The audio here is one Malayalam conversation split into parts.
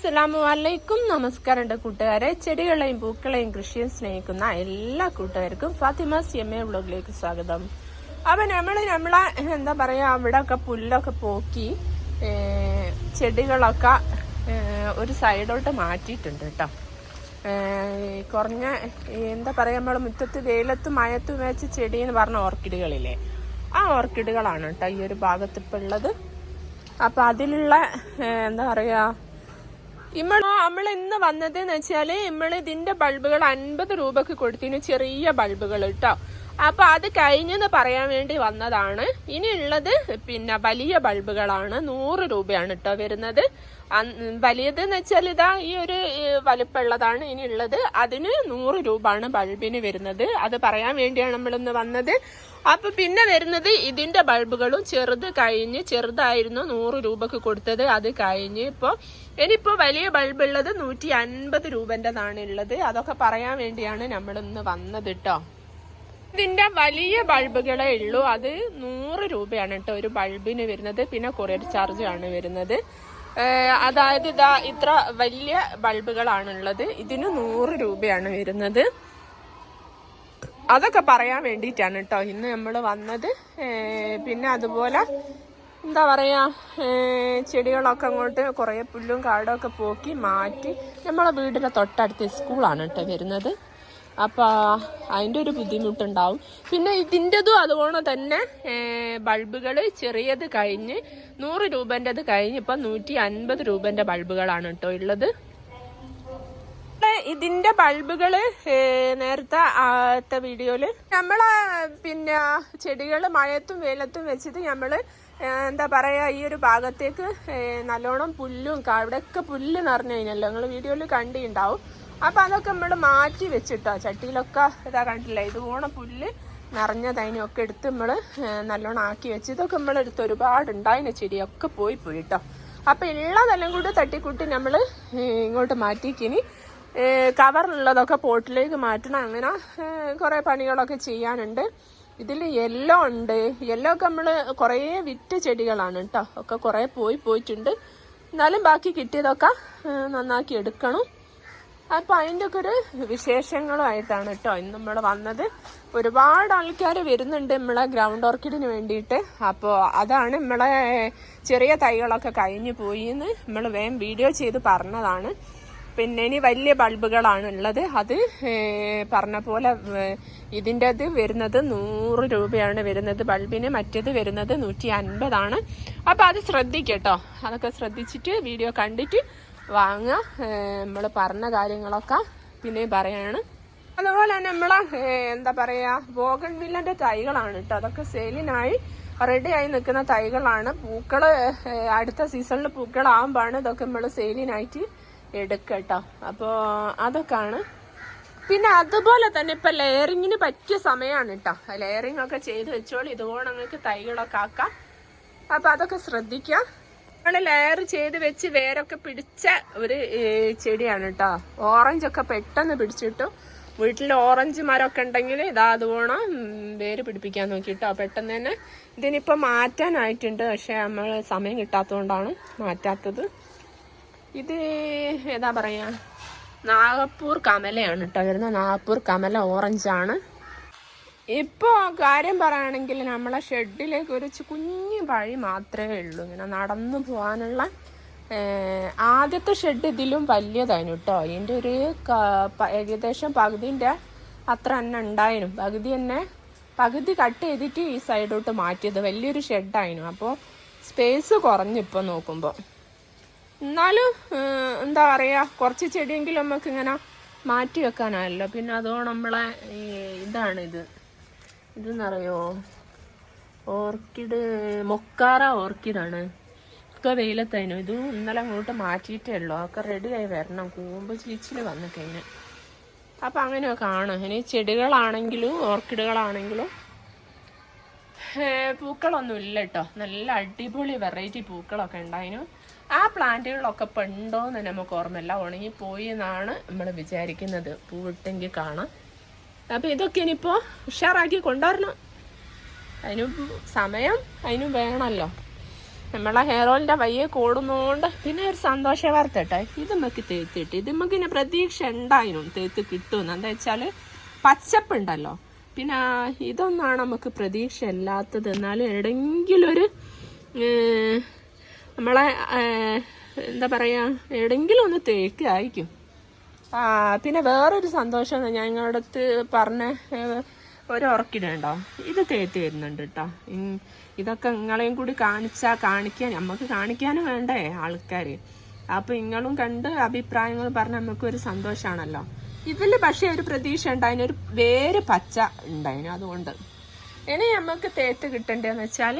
അസ്സലാമു അലൈക്കും നമസ്കാരം ഉണ്ട് കൂട്ടുകാരെ. ചെടികളെയും പൂക്കളെയും കൃഷിയും സ്നേഹിക്കുന്ന എല്ലാ കൂട്ടുകാർക്കും ഫാത്തിമ സി എം എ വ്ളോഗിലേക്ക് സ്വാഗതം. അപ്പൊ നമ്മൾ നമ്മളെ എന്താ പറയാ അവിടെ ഒക്കെ പുല്ലൊക്കെ പോക്കി ചെടികളൊക്കെ ഒരു സൈഡോട്ട് മാറ്റിയിട്ടുണ്ട് കേട്ടോ. കുറഞ്ഞ എന്താ പറയാ നമ്മൾ മുറ്റത്ത് വെയിലത്തും മയത്തും വെച്ച് ചെടി എന്ന് പറഞ്ഞ ഓർക്കിഡുകളില്ലേ? ആ ഓർക്കിഡുകളാണ് കേട്ടോ ഈ ഒരു ഭാഗത്ത് ഇപ്പം ഉള്ളത്. അപ്പൊ അതിലുള്ള എന്താ പറയാ ഇമ്മൾ നമ്മൾ ഇന്ന് വന്നത് എന്ന് വെച്ചാൽ ഇമ്മൾ ഇതിന്റെ ബൾബുകൾ അൻപത് രൂപക്ക് കൊടുത്തിന് ചെറിയ ബൾബുകൾ കേട്ടോ അപ്പൊ അത് കഴിഞ്ഞെന്ന് പറയാൻ വേണ്ടി വന്നതാണ്. ഇനിയുള്ളത് പിന്നെ വലിയ ബൾബുകളാണ്. നൂറ് രൂപയാണ് കേട്ടോ വരുന്നത്. വലിയത് എന്ന് വെച്ചാൽ ഇതാ ഈ ഒരു വലുപ്പുള്ളതാണ് വലിപ്പമുള്ളതാണ് ഇനിയുള്ളത്. അതിന് നൂറ് രൂപയാണ് ബൾബിന് വരുന്നത്. അത് പറയാൻ വേണ്ടിയാണ് നമ്മളിന്ന് വന്നത്. അപ്പൊ പിന്നെ വരുന്നത് ഇതിന്റെ ബൾബുകളും ചെറുത് കഴിഞ്ഞ് ചെറുതായിരുന്നു നൂറ് രൂപക്ക് കൊടുത്തത്. അത് കഴിഞ്ഞ് ഇപ്പൊ ഇനിയിപ്പോ വലിയ ബൾബ് ഉള്ളത് നൂറ്റി അൻപത് രൂപന്റെതാണ് ഉള്ളത്. അതൊക്കെ പറയാൻ വേണ്ടിയാണ് നമ്മൾ ഇന്ന് വന്നത് കേട്ടോ ഇതിന്റെ വലിയ ബൾബുകളേ ഉള്ളൂ. അത് നൂറ് രൂപയാണ് കേട്ടോ ഒരു ബൾബിന് വരുന്നത്. പിന്നെ കൊറിയർ ചാർജ് ആണ് വരുന്നത്. അതായത് ഇതാ ഇത്ര വലിയ ബൾബുകളാണുള്ളത്. ഇതിന് നൂറ് രൂപയാണ് വരുന്നത്. അതൊക്കെ പറയാൻ വേണ്ടിയിട്ടാണ് കേട്ടോ ഇന്ന് നമ്മൾ വന്നത്. പിന്നെ അതുപോലെ എന്താ പറയാ ചെടികളൊക്കെ അങ്ങോട്ട് കുറേ പുല്ലും കാടൊക്കെ പോക്കി മാറ്റി നമ്മളെ വീടിന്റെ തൊട്ടടുത്ത് സ്കൂളാണ് കേട്ടോ വരുന്നത്. അപ്പൊ അതിന്റെ ഒരു ബുദ്ധിമുട്ടുണ്ടാവും. പിന്നെ ഇതിന്റെതും അതുപോലെ തന്നെ ബൾബുകൾ ചെറിയത് കഴിഞ്ഞ് നൂറ് രൂപന്റെത് കഴിഞ്ഞ് ഇപ്പൊ നൂറ്റി അൻപത് രൂപന്റെ ബൾബുകളാണ് കേട്ടോ ഉള്ളത് ഇതിന്റെ ബൾബുകൾ നേരത്തെ വീഡിയോയിൽ നമ്മളെ പിന്നെ ചെടികൾ മഴയത്തും വെയിലത്തും വെച്ചിട്ട് നമ്മൾ എന്താ പറയാ ഈ ഒരു ഭാഗത്തേക്ക് നല്ലോണം പുല്ലും അവിടെയൊക്കെ പുല്ല് നിറഞ്ഞു കഴിഞ്ഞല്ലോ. നിങ്ങൾ വീഡിയോയിൽ കണ്ടിണ്ടാവും അപ്പൊ അതൊക്കെ നമ്മൾ മാറ്റി വെച്ചിട്ടോ. ചട്ടിയിലൊക്കെ ഇതാ കണ്ടില്ല ഇതുപോലെ പുല്ല് നിറഞ്ഞത് ഒക്കെ എടുത്ത് നമ്മൾ നല്ലോണം ആക്കി വെച്ച്. ഇതൊക്കെ നമ്മളെടുത്ത് ഒരുപാട് ഉണ്ടായിന് ചെടിയൊക്കെ പോയി പോയിട്ടോ. അപ്പൊ ഉള്ളതെല്ലാം കൂടി തട്ടിക്കൂട്ടി നമ്മൾ ഏ, ഇങ്ങോട്ട് മാറ്റിക്കിനി കവറിലുള്ളതൊക്കെ പോട്ടിലേക്ക് മാറ്റണം. അങ്ങനെ കുറേ പണികളൊക്കെ ചെയ്യാനുണ്ട്. ഇതിൽ യെല്ലോ ഉണ്ട്. യെല്ലോ ഒക്കെ നമ്മൾ കുറേ വിറ്റ് ചെടികളാണ് കേട്ടോ ഒക്കെ കുറേ പോയി പോയിട്ടുണ്ട്. എന്നാലും ബാക്കി കിട്ടിയതൊക്കെ നന്നാക്കി എടുക്കണം. അപ്പൊ അതിന്റെ ഒക്കെ ഒരു വിശേഷങ്ങളുമായിട്ടാണ് കേട്ടോ ഇന്ന് നമ്മൾ വന്നത്. ഒരുപാട് ആൾക്കാർ വരുന്നുണ്ട് നമ്മളെ ഗ്രൗണ്ട് ഓർക്കിഡിന് വേണ്ടിയിട്ട്. അപ്പോൾ അതാണ് നമ്മളെ ചെറിയ തൈകളൊക്കെ കഴിഞ്ഞു പോയി എന്ന് നമ്മൾ വേഗം വീഡിയോ ചെയ്ത് പറഞ്ഞതാണ്. പിന്നെ ഇനി വലിയ ബൾബുകളാണ് ഉള്ളത്. അത് പറഞ്ഞ പോലെ ഇതിന്റെ അത് വരുന്നത് നൂറ് രൂപയാണ് വരുന്നത് ബൾബിന്. മറ്റേത് വരുന്നത് നൂറ്റി അൻപതാണ്. അപ്പോൾ അത് ശ്രദ്ധിക്കട്ടോ അതൊക്കെ ശ്രദ്ധിച്ചിട്ട് വീഡിയോ കണ്ടിട്ട് വാങ്ങുക. നമ്മൾ പറഞ്ഞ കാര്യങ്ങളൊക്കെ പിന്നെയും പറയാണ്. അതുപോലെ തന്നെ നമ്മളെ എന്താ പറയാ ബോഗൺ വില്ലന്റെ തൈകളാണ് കേട്ടോ. അതൊക്കെ സെയിലിനായി റെഡി ആയി നിൽക്കുന്ന തൈകളാണ്. പൂക്കൾ അടുത്ത സീസണിൽ പൂക്കളാകുമ്പോഴാണ് ഇതൊക്കെ നമ്മൾ സെയിലിനായിട്ട് എടുക്കുക കേട്ടോ. അപ്പോൾ അതൊക്കെയാണ്. പിന്നെ അതുപോലെ തന്നെ ഇപ്പൊ ലെയറിങ്ങിന് പറ്റിയ സമയമാണ് കേട്ടോ. ലെയറിങ് ഒക്കെ ചെയ്ത് വെച്ചോളൂ. ഇതുപോലെ നിങ്ങൾക്ക് തൈകളൊക്കെ ആക്കാം. അപ്പൊ അതൊക്കെ ശ്രദ്ധിക്കാം. നമ്മൾ ലെയർ ചെയ്ത് വെച്ച് വേരൊക്കെ പിടിച്ച ഒരു ചെടിയാണ് കേട്ടോ ഓറഞ്ച് ഒക്കെ പെട്ടെന്ന് പിടിച്ചിട്ടു. വീട്ടിൽ ഓറഞ്ച് മരമൊക്കെ ഉണ്ടെങ്കിൽ ഇതാ അതുപോണം വേര് പിടിപ്പിക്കാൻ നോക്കിട്ടോ പെട്ടെന്ന് തന്നെ ഇതിനിപ്പോൾ മാറ്റാനായിട്ടുണ്ട്. പക്ഷെ നമ്മൾ സമയം കിട്ടാത്തതുകൊണ്ടാണ് മാറ്റാത്തത്. ഇത് ഏതാ പറയാ? നാഗപ്പൂർ കമലയാണ് കേട്ടോ വരുന്ന നാഗപ്പൂർ കമല ഓറഞ്ചാണ് ഇപ്പോൾ കാര്യം പറയുകയാണെങ്കിൽ നമ്മളെ ഷെഡിലേക്ക് ഒരു കുഞ്ഞു വഴി മാത്രമേ ഉള്ളൂ. ഇങ്ങനെ നടന്നു പോകാനുള്ള ആദ്യത്തെ ഷെഡ് ഇതിലും വലിയതായിരുന്നു കേട്ടോ. അതിന്റെ ഒരു ഏകദേശം പകുതിന്റെ അത്ര തന്നെ ഉണ്ടായിരുന്നു. പകുതി തന്നെ പകുതി കട്ട് ചെയ്തിട്ട് ഈ സൈഡോട്ട് മാറ്റിയത്. വലിയൊരു ഷെഡായിരുന്നു. അപ്പോൾ സ്പേസ് കുറഞ്ഞു ഇപ്പോൾ നോക്കുമ്പോൾ എന്നാലും എന്താ പറയുക കുറച്ച് ചെടിയെങ്കിലും നമുക്ക് ഇങ്ങനെ മാറ്റി വെക്കാനായല്ലോ. പിന്നെ അതോ നമ്മളെ ഈ ഇതാണ് ഇത് ഇതെന്നറിയോ? Orchid Mokara ഓർക്കിഡാണ്. ഒക്കെ വെയിലത്തായിരുന്നു ഇത് ഇന്നലെ അങ്ങോട്ട് മാറ്റിയിട്ടേ ഉള്ളൂ. ഒക്കെ റെഡിയായി വരണം. കൂമ്പ് ചീച്ചിൽ വന്നു കഴിഞ്ഞു അപ്പം അങ്ങനെയൊക്കെ ആണ് ഇനി ചെടികളാണെങ്കിലും ഓർക്കിഡുകളാണെങ്കിലും പൂക്കളൊന്നും ഇല്ല കേട്ടോ. നല്ല അടിപൊളി വെറൈറ്റി പൂക്കളൊക്കെ ഉണ്ടായിരുന്നു ആ പ്ലാന്റുകളൊക്കെ ഇപ്പം ഉണ്ടോയെന്ന് നമുക്ക് ഓർമ്മയില്ല. ഉണങ്ങി പോയി എന്നാണ് നമ്മൾ വിചാരിക്കുന്നത്. പൂവിട്ടെങ്കിൽ കാണാം. അപ്പം ഇതൊക്കെ ഇനിയിപ്പോൾ ഉഷാറാക്കി കൊണ്ടുവരണം. അതിന് സമയം അതിന് വേണമല്ലോ. നമ്മളെ ഹെയർ ഓയിലിന്റെ വയ്യെ കൂടുന്നോണ്ട് പിന്നെ ഒരു സന്തോഷ വാർത്ത കേട്ടോ. ഇത് നമുക്ക് കിട്ടി. ഇത് നമുക്ക് ഇനി പ്രതീക്ഷ ഉണ്ടായിരുന്നു തേത്ത് കിട്ടുമെന്ന്. എന്താ വെച്ചാൽ പച്ചപ്പുണ്ടല്ലോ പിന്നെ ഇതൊന്നാണ് നമുക്ക് പ്രതീക്ഷ ഇല്ലാത്തത്. എന്നാലും എവിടെയെങ്കിലും ഒരു നമ്മളെ എന്താ പറയാ എവിടെയെങ്കിലും ഒന്ന് തേക്കായിരിക്കും. പിന്നെ വേറൊരു സന്തോഷം അടുത്ത് പറഞ്ഞ ഒരു ഓർക്കിഡ് ഉണ്ടോ ഇത് തേത്ത് വരുന്നുണ്ട് കേട്ടോ ഇതൊക്കെ നിങ്ങളെയും കൂടി കാണിച്ചാൽ കാണിക്കാൻ നമുക്ക് കാണിക്കാനും വേണ്ടേ ആൾക്കാർ അപ്പോൾ നിങ്ങളും കണ്ട് അഭിപ്രായങ്ങൾ പറഞ്ഞ് നമുക്ക് ഒരു സന്തോഷമാണല്ലോ ഇതിൽ പക്ഷേ ഒരു പ്രതീക്ഷ ഉണ്ട് അതിനൊരു വേര് പച്ച ഉണ്ടായിന് അതുകൊണ്ട്. ഇനി നമുക്ക് തേത്ത് കിട്ടേണ്ടതെന്ന് വെച്ചാൽ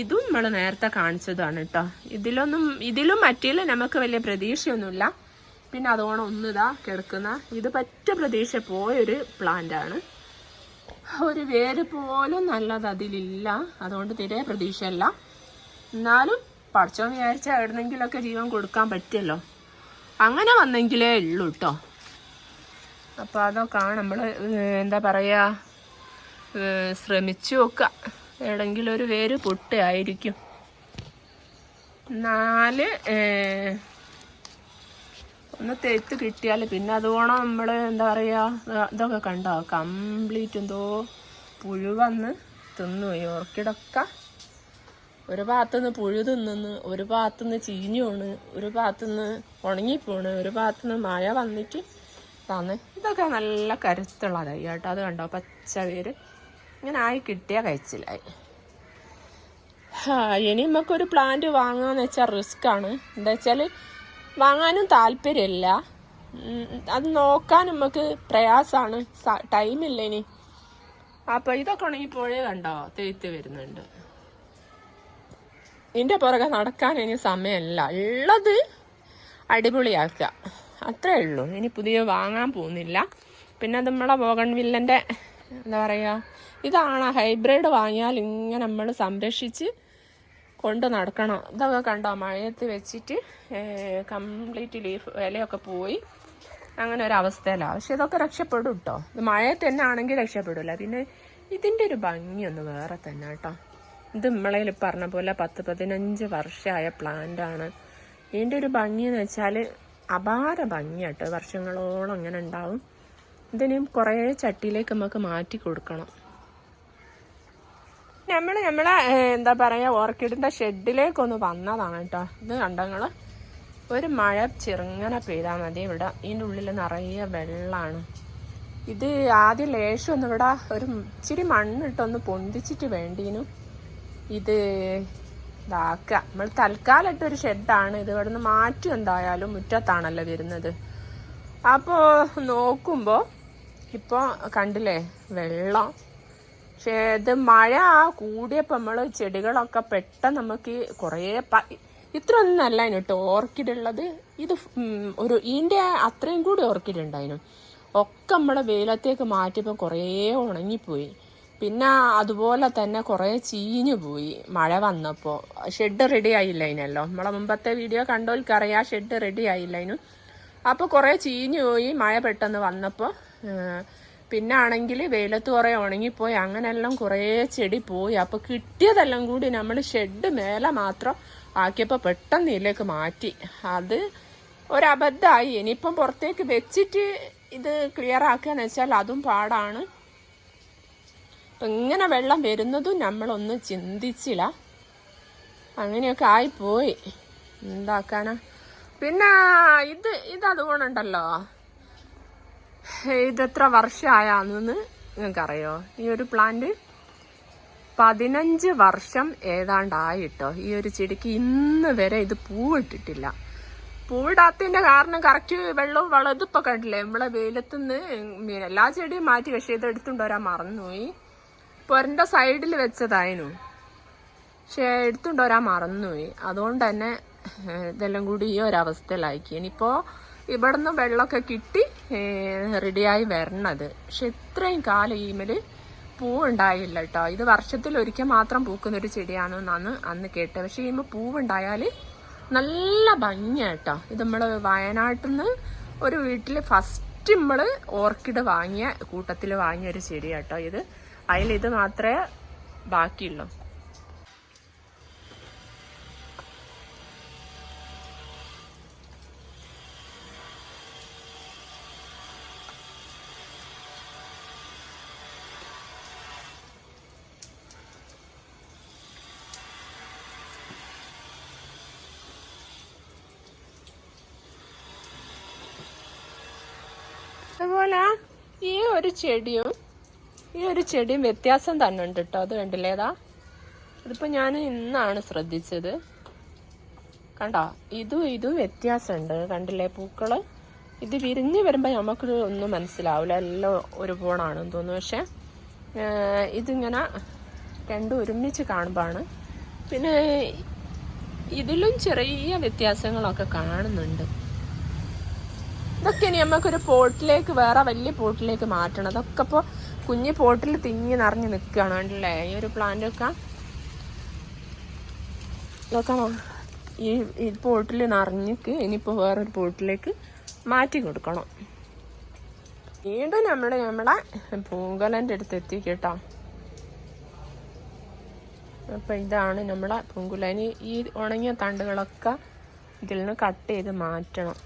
ഇതും നമ്മൾ നേരത്തെ കാണിച്ചതാണ് കേട്ടോ ഇതിലൊന്നും ഇതിലും മറ്റേലും നമുക്ക് വലിയ പ്രതീക്ഷയൊന്നുമില്ല. പിന്നെ അതോണം ഒന്നിതാ കിടക്കുന്ന. ഇത് പറ്റ പ്രതീക്ഷ പോയൊരു പ്ലാന്റ് ആണ് ഒരു വേര് പോലും നല്ലത് അതിലില്ല. അതുകൊണ്ട് തീരെ പ്രതീക്ഷയല്ല. എന്നാലും പഠിച്ചോ വിചാരിച്ച എവിടെന്നെങ്കിലൊക്കെ ജീവൻ കൊടുക്കാൻ പറ്റുമല്ലോ. അങ്ങനെ വന്നെങ്കിലേ ഉള്ളൂ കേട്ടോ അപ്പോൾ അതൊക്കെയാണ് നമ്മൾ എന്താ പറയുക ശ്രമിച്ചു നോക്കുക എവിടെങ്കിലും ഒരു വേര് പൊട്ടായിരിക്കും നാല് ഒന്ന് തെറ്റ് കിട്ടിയാൽ പിന്നെ അതുകൊണ്ട് നമ്മൾ എന്താ പറയുക ഇതൊക്കെ കണ്ടോ? കംപ്ലീറ്റ് എന്തോ പുഴു വന്ന് തിന്നു. ഈ ഓർക്കിഡൊക്കെ ഒരു ഭാഗത്തുനിന്ന് പുഴു തിന്നുന്നു ഒരു ഭാഗത്തുനിന്ന് ചീഞ്ഞു പോണ് ഒരു ഭാഗത്തുനിന്ന് ഉണങ്ങിപ്പോണ് ഒരു ഭാഗത്തുനിന്ന് മഴ വന്നിട്ട് തന്ന്. ഇതൊക്കെ നല്ല കരുത്തുള്ളതായി കേട്ടോ. അത് കണ്ടോ? പച്ച പേര് ഇങ്ങനെ ആയി കിട്ടിയ കഴിച്ചിലായി ഇനി നമുക്കൊരു പ്ലാന്റ് വാങ്ങാന്ന് വെച്ചാൽ റിസ്ക് ആണ്. എന്താ വെച്ചാൽ വാങ്ങാനും താല്പര്യമില്ല. അത് നോക്കാൻ നമുക്ക് പ്രയാസമാണ് ടൈമില്ല ഇനി അപ്പൊ ഇതൊക്കെ ഉണങ്ങി പുഴ കണ്ടോ? തേത്ത് വരുന്നുണ്ട്. ഇതിന്റെ പുറകെ നടക്കാൻ ഇനി സമയമല്ല. ഉള്ളത് അടിപൊളിയാക്കുക. അത്രേ ഉള്ളൂ. ഇനി പുതിയ വാങ്ങാൻ പോകുന്നില്ല. പിന്നെ നമ്മളെ ബോഗൺ വില്ലന്റെ എന്താ പറയുക ഇതാണ്. ഹൈബ്രിഡ് വാങ്ങിയാൽ ഇങ്ങനെ നമ്മൾ സംരക്ഷിച്ച് കൊണ്ട് നടക്കണം. ഇതൊക്കെ കണ്ടോ? മഴയത്ത് വെച്ചിട്ട് കംപ്ലീറ്റ് ലീഫ് ഇലയൊക്കെ പോയി. അങ്ങനെ ഒരു അവസ്ഥയിലാണ് പക്ഷെ ഇതൊക്കെ രക്ഷപ്പെടും കേട്ടോ ഇത് മഴയത്ത് തന്നെ ആണെങ്കിൽ രക്ഷപ്പെടില്ല പിന്നെ ഇതിന്റെ ഒരു ഭംഗിയൊന്ന് വേറെ തന്നെ കേട്ടോ ഇത് നമ്മളതിൽ പറഞ്ഞ പോലെ പത്ത് പതിനഞ്ച് വർഷമായ പ്ലാന്റ് ആണ്. ഇതിന്റെ ഒരു ഭംഗി എന്ന് വെച്ചാൽ അപാര ഭംഗിയാട്ടോ വർഷങ്ങളോളം അങ്ങനെ ഉണ്ടാവും. ഇതിനും കുറേ ചട്ടിയിലേക്ക് നമുക്ക് മാറ്റി കൊടുക്കണം. നമ്മൾ നമ്മളെ എന്താ പറയുക ഓർക്കിഡിന്റെ ഷെഡിലേക്കൊന്ന് വന്നതാണ് കേട്ടോ. ഇത് കണ്ടങ്ങൾ ഒരു മഴ ചെറുങ്ങനെ പെയ്താൽ മതി ഇവിടെ. ഇതിന്റെ ഉള്ളിൽ നിറയെ വെള്ളമാണ് ഇത് ആദ്യം ലേശം ഒന്ന് ഇവിടെ ഒരു ഇച്ചിരി മണ്ണിട്ടൊന്ന് പൊന്തിച്ചിട്ട് വേണ്ടീനു. ഇത് ഇതാക്കുക നമ്മൾ തൽക്കാലം ഇട്ടൊരു ഷെഡാണ്. ഇത് ഇവിടെ നിന്ന് മാറ്റും എന്തായാലും മുറ്റത്താണല്ലോ വരുന്നത്. അപ്പോൾ നോക്കുമ്പോൾ ഇപ്പോൾ കണ്ടില്ലേ വെള്ളം. പക്ഷേ ഇത് മഴ കൂടിയപ്പോൾ നമ്മൾ ചെടികളൊക്കെ പെട്ടെന്ന് നമുക്ക് കുറേ പ ഇത്ര അല്ല കേട്ടോ ഓർക്കിഡ് ഉള്ളത് ഇത് ഒരു ഇതിന്റെ അത്രയും കൂടി ഓർക്കിഡ് ഉണ്ടായിരുന്നു ഒക്കെ നമ്മളെ വെയിലത്തേക്ക് മാറ്റിയപ്പോൾ കുറേ ഉണങ്ങിപ്പോയി. പിന്നെ അതുപോലെ തന്നെ കുറേ ചീഞ്ഞു പോയി മഴ വന്നപ്പോൾ ഷെഡ് റെഡി ആയില്ല അതിനല്ലോ നമ്മളെ മുമ്പത്തെ വീഡിയോ കണ്ടോൽക്കറിയാം ഷെഡ് റെഡി ആയില്ല അതിനും അപ്പോൾ കുറേ ചീഞ്ഞു പോയി മഴ പെട്ടെന്ന് വന്നപ്പോൾ പിന്നെ ആണെങ്കിൽ വെയിലത്ത് കുറേ ഉണങ്ങിപ്പോയി അങ്ങനെല്ലാം കുറേ ചെടി പോയി. അപ്പോൾ കിട്ടിയതെല്ലാം കൂടി നമ്മൾ ഷെഡ് മേലെ മാത്രം ആക്കിയപ്പോൾ പെട്ടെന്ന് ഇതിലേക്ക് മാറ്റി. അത് ഒരബദ്ധമായി. ഇനിയിപ്പം പുറത്തേക്ക് വെച്ചിട്ട് ഇത് ക്ലിയർ ആക്കുകയെന്ന് വെച്ചാൽ അതും പാടാണ്. അപ്പം ഇങ്ങനെ വെള്ളം വരുന്നതും നമ്മളൊന്നും ചിന്തിച്ചില്ല. അങ്ങനെയൊക്കെ ആയിപ്പോയി. എന്താക്കാനാ? പിന്നെ ഇത് ഇത് അതുകൊണ്ടുണ്ടല്ലോ. ഇതെത്ര വർഷമായാന്ന് നിങ്ങൾക്കറിയോ? ഈ ഒരു പ്ലാന്റ് പതിനഞ്ച് വർഷം ഏതാണ്ടായിട്ടോ. ഈ ഒരു ചെടിക്ക് ഇന്ന് വരെ ഇത് പൂവിട്ടിട്ടില്ല. പൂവിടാത്തതിന്റെ കാരണം കറക്റ്റ് വെള്ളവും വളം ഇതിപ്പോ കണ്ടില്ലേ? നമ്മളെ വെയിലത്തു നിന്ന് എല്ലാ ചെടിയും മാറ്റി പക്ഷേ ഇത് എടുത്തുകൊണ്ട് വരാൻ മറന്നുപോയി. പൊരന്റെ സൈഡിൽ വെച്ചതായിരുന്നു പക്ഷെ എടുത്തുകൊണ്ട് വരാൻ മറന്നുപോയി. അതുകൊണ്ട് തന്നെ ഇതെല്ലാം കൂടി ഈ ഒരവസ്ഥയിലാക്കി ഇനിയിപ്പോൾ ഇവിടുന്ന് വെള്ളമൊക്കെ കിട്ടി റെഡിയായി വരണത്. പക്ഷെ ഇത്രയും കാലം ഈമൽ പൂവുണ്ടായില്ല കേട്ടോ ഇത് വർഷത്തിൽ ഒരിക്കൽ മാത്രം പൂക്കുന്ന ഒരു ചെടിയാണെന്നാണ് അന്ന് കേട്ടത്. പക്ഷെ ഈമ പൂവുണ്ടായാൽ നല്ല ഭംഗിയാട്ടോ. ഇത് നമ്മൾ വയനാട്ടിൽ നിന്ന് ഒരു വീട്ടിൽ ഫസ്റ്റ് നമ്മൾ ഓർക്കിഡ് വാങ്ങിയ കൂട്ടത്തിൽ വാങ്ങിയ ഒരു ചെടിയാട്ടോ ഇത്. അതിൽ ഇത് മാത്രമേ ബാക്കിയുള്ളൂ. അതുപോലെ ഈ ഒരു ചെടിയും ഈ ഒരു ചെടിയും വ്യത്യാസം തന്നെ ഉണ്ട് കേട്ടോ. അത് കണ്ടില്ലേതാ ഇതിപ്പോ ഞാൻ ഇന്നാണ് ശ്രദ്ധിച്ചത്. കണ്ടോ? ഇതും ഇതും വ്യത്യാസമുണ്ട്. കണ്ടില്ലേ? പൂക്കൾ ഇത് വിരിഞ്ഞ് വരുമ്പോൾ നമുക്ക് ഒന്നും മനസ്സിലാവില്ല എല്ലാം ഒരു പോണാണെന്ന് തോന്നുന്നു. പക്ഷെ ഇതിങ്ങനെ രണ്ടും ഒരുമിച്ച് കാണുമ്പോഴാണ്. പിന്നെ ഇതിലും ചെറിയ വ്യത്യാസങ്ങളൊക്കെ കാണുന്നുണ്ട്. ഇതൊക്കെ ഇനി നമുക്കൊരു പോട്ടിലേക്ക് വേറെ വലിയ പോട്ടിലേക്ക് മാറ്റണം. അതൊക്കെ ഇപ്പോൾ കുഞ്ഞു പോട്ടിൽ തിങ്ങി നിറഞ്ഞ് നിൽക്കുകയാണ് കണ്ടില്ലേ? ഈ ഒരു പ്ലാന്റൊക്കെ ഇതൊക്കെ ന- ഈ ഈ പോട്ടിൽ നിറഞ്ഞിക്ക് ഇനിയിപ്പോൾ വേറൊരു പോട്ടിലേക്ക് മാറ്റി കൊടുക്കണം. വീണ്ടും നമ്മൾ നമ്മളെ പൂങ്കലന്റെ അടുത്ത് എത്തി കേട്ടോ അപ്പം ഇതാണ് നമ്മളെ പൂങ്കുല. ഇനി ഈ ഉണങ്ങിയ തണ്ടുകളൊക്കെ ഇതിൽ നിന്ന് കട്ട് ചെയ്ത് മാറ്റണം.